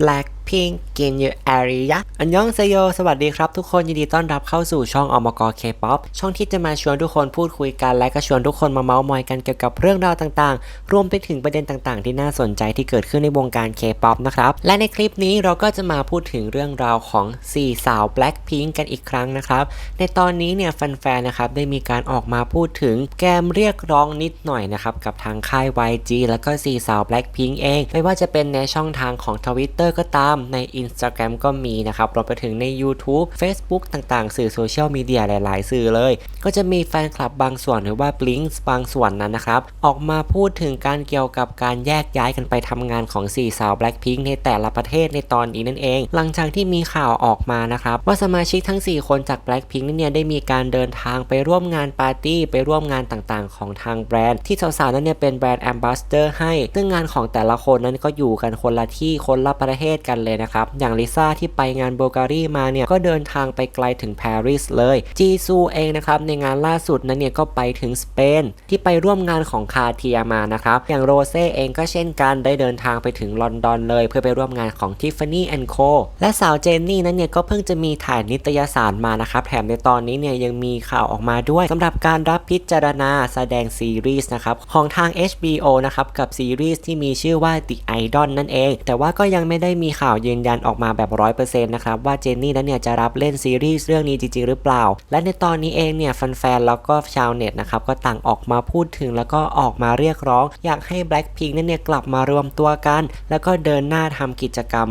black Blackpink in your area อันยองเซโยสวัสดีครับทุกคนยินดีต้อนรับเข้าสู่ช่องอมก K-POP ช่องที่จะมาชวนทุกคนพูดคุยกัน และก็ชวนทุกคนมาเมาส์มอยกันเกี่ยวกับเรื่องราวต่างๆ รวมไปถึงประเด็นต่างๆ ที่น่าสนใจที่เกิดขึ้นในวงการ K-POP นะครับ และในคลิปนี้เราก็จะมาพูดถึงเรื่องราวของ 4 สาว Blackpink กันอีกครั้งนะครับ ในตอนนี้เนี่ยแฟนๆนะครับได้มีการออกมาพูดถึงแกมเรียกร้องนิดหน่อยนะครับกับทางค่าย YG แล้วก็ 4 สาว Blackpink เอง ไม่ว่าจะเป็นในช่องทางของ Twitter ก็ตามใน Instagram ก็มีนะครับรวมไปถึงใน YouTube Facebook ต่างๆ สื่อโซเชียลมีเดียหลาย ๆ สื่อเลย ก็จะมีแฟนคลับบางส่วนหรือว่า Blinks บางส่วนนั้นนะครับ ออกมาพูดถึงการเกี่ยวกับการแยกย้ายกันไปทำงานของ 4 สาว Blackpink ในแต่ละประเทศในตอนนี้นั่นเอง หลังจากที่มีข่าวออกมานะครับ ว่าสมาชิกทั้ง 4 คนจาก Blackpink นั้นเนี่ยได้มีการเดินทางไปร่วมงานปาร์ตี้ไปร่วมงานต่างๆ ของทางแบรนด์ ที่สาวๆนั้นเนี่ยเป็นแบรนด์แอมบาสเดอร์ให้ซึ่งงานของแต่ละคนนั้นก็อยู่กันคนละที่คนละประเทศกันเลยนะครับ อย่างลิซ่าที่ไปงานโบการีมาเนี่ย ก็เดินทางไปไกลถึงปารีสเลย จีซูเองนะครับ ในงานล่าสุดนั้นเนี่ย ก็ไปถึงสเปน ที่ไปร่วมงานของคาเทียมานะครับ อย่างโรเซ่เองก็เช่นกันได้เดินทางไปถึงลอนดอนเลย เพื่อไปร่วมงานของ Tiffany Co และสาวเจนนี่นั้นเนี่ยก็เพิ่งจะมีถ่ายนิตยสารมานะครับแถมในตอนนี้เนี่ยยังมีข่าวออกมาด้วยสำหรับการรับพิจารณาแสดงซีรีส์นะครับของทาง HBO นะครับกับซีรีส์ที่มีชื่อว่า The Idol นั่นเอง แต่ว่าก็ยังไม่ได้มีข่าวยืนยันออกมาแบบ 100%นะครับว่าเจนนี่นั้นเนี่ยจะรับเล่นซีรีส์เรื่องนี้จริงๆหรือเปล่า และในตอนนี้เองเนี่ยแฟนๆแล้วก็ชาวเน็ตนะครับก็ต่างออกมาพูดถึงแล้วก็ออกมาเรียกร้อง อยากให้ Blackpink นั้นเนี่ยกลับมารวมตัวกัน แล้วก็เดินหน้าทำกิจกรรม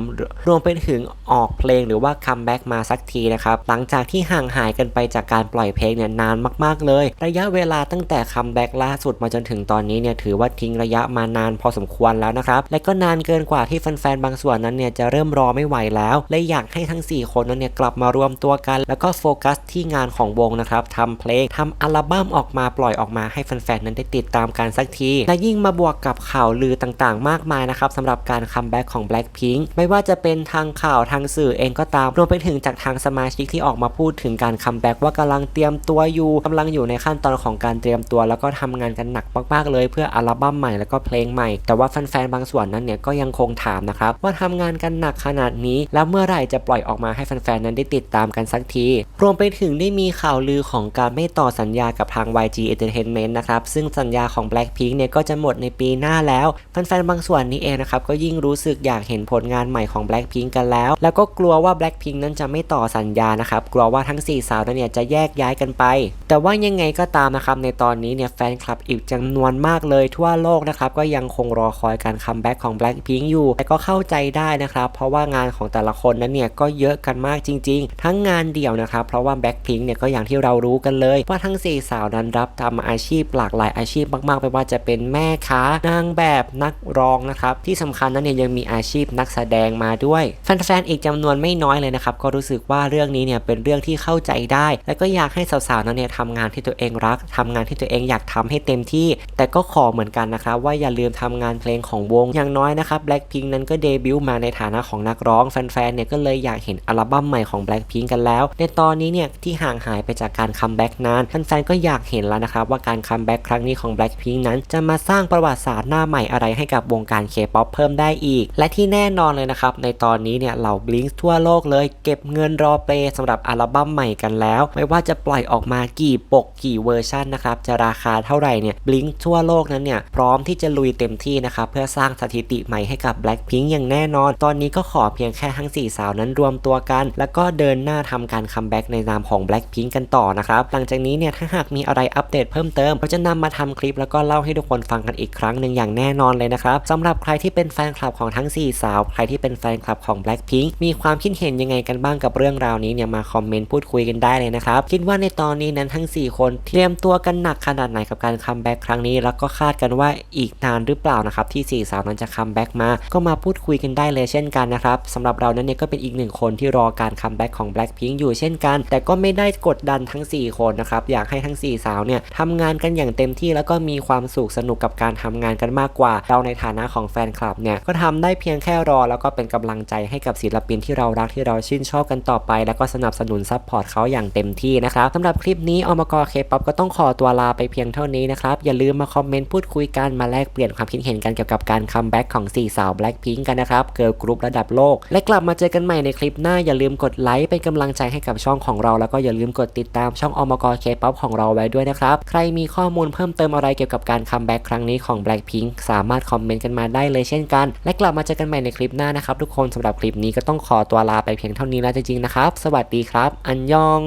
รวมไปถึงออกเพลงหรือว่าคัมแบ็กมาสักทีนะครับหลังจากที่ห่างหายกันไปจากการปล่อยเพลงเนี่ยนานมากๆเลย ระยะเวลาตั้งแต่คัมแบ็กล่าสุดมาจนถึงตอนนี้เนี่ยถือว่าทิ้งระยะมานานพอสมควรแล้วนะครับและก็นานเกินกว่าที่แฟนๆบางส่วนนั้นเนี่ยจะเริ่มรอไม่ไหวแล้ว และอยากให้ทั้ง 4 คนนั้นเนี่ยกลับมารวมตัวกัน แล้วก็โฟกัสที่งานของวงนะครับทำเพลงทำอัลบั้มออกมาปล่อยออกมาให้แฟนๆนั้นได้ติดตามกันสักที และยิ่งมาบวกกับข่าวลือต่างๆ มากมายนะครับสำหรับการคัมแบ็กของ Blackpink ไม่ว่าจะเป็นทางข่าวทางสื่อเองก็ตามรวมไปถึงจากทางสมาชิกที่ออกมาพูดถึงการคัมแบ็กว่ากำลังเตรียมตัวอยู่กำลังอยู่ในขั้นตอนของการเตรียมตัว แล้วก็ทำงานกันหนักมากๆเลย เพื่ออัลบั้มใหม่แล้วก็เพลงใหม่ แต่ว่าแฟนๆบางส่วนนั้นเนี่ยก็ยังคงถามนะครับว่าทำงานกันหนักขนาดนี้ แล้วเมื่อไหร่จะปล่อยออกมาให้แฟนๆนั้นได้ติดตามกันสักที รวมไปถึงได้มีข่าวลือของการไม่ต่อสัญญากับทาง YG Entertainment นะครับซึ่งสัญญาของ Blackpink เนี่ยก็จะหมดในปีหน้าแล้วแฟนๆบางส่วนนี้เองนะครับก็ยิ่งรู้สึกอยากเห็นผลงานใหม่ของ Blackpink กันแล้ว แล้วก็กลัวว่า Blackpink นั้นจะไม่ต่อสัญญานะครับกลัวว่าทั้ง 4 สาวนั้นเนี่ยจะแยกย้ายกันไป แต่ว่ายังไงก็ตามนะครับในตอนนี้เนี่ยแฟนคลับอีกจำนวนมากเลยทั่วโลกนะครับก็ยังคงรอคอยการคัมแบ็กของ Blackpink อยู่แต่ก็เข้าใจได้นะครับเพราะว่างานของแต่ละคนนั้นเนี่ยก็เยอะกันมากจริง ๆ ทั้งงานเดี่ยวนะครับ เพราะว่า Blackpink เนี่ยก็อย่างที่เรารู้กันเลย ว่าทั้ง 4 สาวนั้นรับทำอาชีพหลากหลายอาชีพมากๆ ไม่ว่าจะเป็นแม่ค้านางแบบนักร้องนะครับ ที่สำคัญนั้นเนี่ยยังมีอาชีพนักแสดงมาด้วยแฟนๆอีกจำนวนไม่น้อยเลยนะครับก็รู้สึกว่าเรื่องนี้เนี่ยเป็นเรื่องที่เข้าใจได้ และก็อยากให้สาวๆนั้นเนี่ยทำงานที่ตัวเองรักทำงานที่ตัวเองอยากทำให้เต็มที่ แต่ก็ขอเหมือนกันนะครับว่าอย่าลืมทำงานเพลงของวงอย่างน้อยนะครับ Blackpink นั้นก็เดบิวต์มาในฐานะของนักร้องแฟนๆเนี่ยก็เลยอยากเห็นอัลบั้มใหม่ของ Blackpink กันแล้ว ในตอนนี้เนี่ยที่ห่างหายไปจากการคัมแบ็กนานแฟนๆก็อยากเห็นแล้วนะครับว่าการคัมแบ็กครั้งนี้ของ Blackpink นั้นจะมาสร้างประวัติศาสตร์หน้าใหม่อะไรให้กับวงการ K-POP เพิ่มได้อีก และที่แน่นอนเลยนะครับในตอนนี้เนี่ยเหล่า Blink ทั่วโลกเลยเก็บเงินรอเปย์สำหรับอัลบั้มใหม่กันแล้ว ไม่ว่าจะปล่อยออกมากี่ปกกี่เวอร์ชันนะครับจะราคาเท่าไหร่เนี่ย Blink ทั่วโลกนั้นเนี่ยพร้อมที่จะลุยเต็มที่นะครับเพื่อสร้างสถิติใหม่ให้กับ Blackpink อย่างแน่นอน ตอนนี้ก็ขอเพียงแค่ทั้ง 4 สาวนั้นรวมตัวกัน แล้วก็เดินหน้าทำการคัมแบ็กในนามของ Blackpink กันต่อนะครับ หลังจากนี้เนี่ยถ้าหากมีอะไรอัปเดตเพิ่มเติมเราจะนำมาทำคลิปแล้วก็เล่าให้ทุกคนฟังกันอีกครั้งหนึ่งอย่างแน่นอนเลยนะครับสำหรับใครที่เป็นแฟนคลับของทั้ง 4 สาว ใครที่เป็นแฟนคลับของ Blackpink มีความคิดเห็นยังไงกันบ้างกับเรื่องราวนี้เนี่ยมาคอมเมนต์พูดคุยกันได้เลยนะครับคิดว่าในตอนนี้นั้นทั้ง 4 คนเตรียมตัวกันหนักขนาดไหนกับการคัมแบ็กครั้งนี้ แล้วก็คาดกันว่าอีกนานหรือเปล่านะครับที่4สาวนั้นจะคัมแบ็กมา ก็มาพูดคุยกันได้เลยเช่นกันนะครับสำหรับเรานั้นเนี่ยก็เป็นอีกหนึ่งคนที่รอการคัมแบ็กของ Blackpink อยู่เช่นกัน แต่ก็ไม่ได้กดดันทั้ง 4 คนนะครับ อยากให้ทั้ง 4 สาวเนี่ยทำงานกันอย่างเต็มที่แล้วก็มีความสุขสนุกกับการทำงานกันมากกว่า เราในฐานะของแฟนคลับเนี่ยก็ทำได้เพียงแค่รอ แล้วก็เป็นกำลังใจให้กับศิลปินที่เรารักที่เราชื่นชอบกันต่อไป แล้วก็สนับสนุนซัพพอร์ตเขาอย่างเต็มที่นะครับสำหรับคลิปนี้อมกเคป๊อปก็ต้องขอตัวลาไปเพียงเท่านี้นะครับอย่าลืมมาคอมเมนต์พูดคุยกันมาแลกเปลี่ยนความคิดเห็นกันเกี่ยวกับการคัมแบ็กของ4สาว Blackpink กันนะครับเกิร์ลกรุ๊ประดับโลก และกลับมาเจอกันใหม่ในคลิปหน้าอย่าลืมกดไลค์เป็นกำลังใจให้กับช่องของเรา แล้วก็อย่าลืมกดติดตามช่องอมกเคป๊อปของเราไว้ด้วยนะครับ ใครมีข้อมูลเพิ่มเติมอะไรเกี่ยวกับการคัมแบ็กครั้งนี้ของ Blackpink สามารถคอมเมนต์กันมาได้เลยเช่นกัน และกลับมาเจอกันใหม่ในคลิปหน้านะครับทุกคนสำหรับคลิปนี้ก็ต้องขอตัวลาไปเพียงเท่านี้แล้วจริงๆนะครับสวัสดีครับ อันยอง